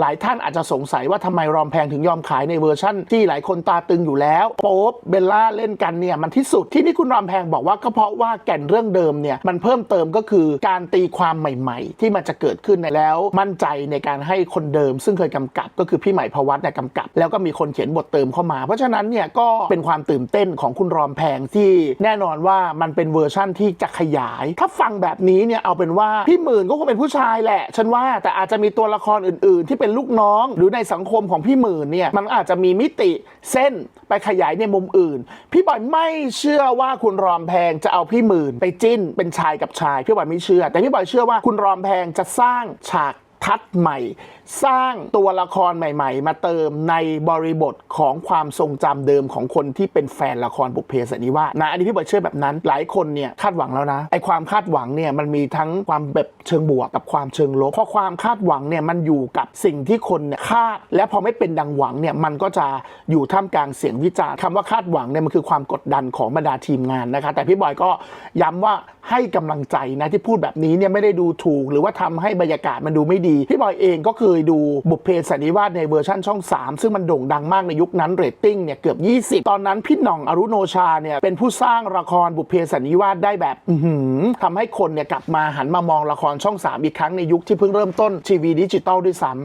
หลายท่านอาจจะสงสัยว่าทำไมรอมแพงถึงยอมขายในเวอร์ชั่นที่หลายคนตาตึงอยู่แล้ว โป๊บเบลล่าเล่นกันเนี่ยมันที่สุดที่นี่คุณรอมแพงบอกว่าก็เพราะว่าแก่นเรื่องเดิมเนี่ยมันเพิ่มเติมก็คือการตีความใหม่ ๆ ที่มันจะเกิดขึ้นในแล้ว มั่นใจในการให้คนเดิม ซึ่งเคยกำกับก็คือพี่ใหม่พวัตเนี่ยกำกับ แล้วก็มีคนเขียนบทเติมเข้ามา เพราะฉะนั้นเนี่ยก็เป็นความตื่นเต้นของคุณรอมแพงที่แน่นอนว่ามันเป็นเวอร์ชั่นที่จะขยาย ถ้าฟังแบบนี้เนี่ยเอาเป็นว่าพี่หมื่นก็คงเป็นผู้ชายแหละฉันว่าแต่อาจจะมีตัวละครอื่น ๆ ที่เป็นลูกน้อง หรือในสังคมของพี่หมื่นเนี่ยมันอาจจะมีมิติเส้นไปขยายในมุมอื่น พี่บอยไม่เชื่อว่าคุณรอมแพงจะเอาพี่หมื่น ไปจิ้นเป็นชายกับชายพี่บอยไม่เชื่อ แต่พี่บอยเชื่อว่าคุณรอมแพงจะสร้างฉาก ทัดใหม่ สร้างตัวละครใหม่ ๆ มาเติมในบริบทของความทรงจำเดิมของคนที่เป็นแฟนละครบุพเพสันนิวาสนะอันนี้พี่บอยเชื่อแบบนั้น หลายคนเนี่ยคาดหวังแล้วนะไอความคาดหวังเนี่ยมันมีทั้งความแบบเชิงบวกกับความเชิงลบเพราะความคาดหวังเนี่ยมันอยู่กับสิ่งที่คนเนี่ยคาด และพอไม่เป็นดังหวังเนี่ยมันก็จะอยู่ท่ามกลางเสียงวิจารณ์คำว่าคาดหวังเนี่ยมันคือความกดดันของบรรดาทีมงานนะคะแต่พี่บอยก็ย้ำว่าให้กำลังใจนะที่พูดแบบนี้เนี่ยไม่ได้ดูถูก หรือว่าทำให้บรรยากาศมันดูไม่ดีพี่บอยเองก็เคยดูบุพเพสันนิวาสในเวอร์ชั่นช่อง 3 ซึ่งมันโด่งดังมากในยุคนั้นเรตติ้งเนี่ยเกือบ 20 ตอนนั้นพี่หน่องอรุโนชาเนี่ยเป็นผู้สร้างละครบุพเพสันนิวาสได้แบบอื้อหือทำให้คนเนี่ยกลับมาหันมามองละครช่อง 3 อีกครั้งในยุคที่เพิ่งเริ่มต้นทีวีดิจิตอลด้วยซ้ำ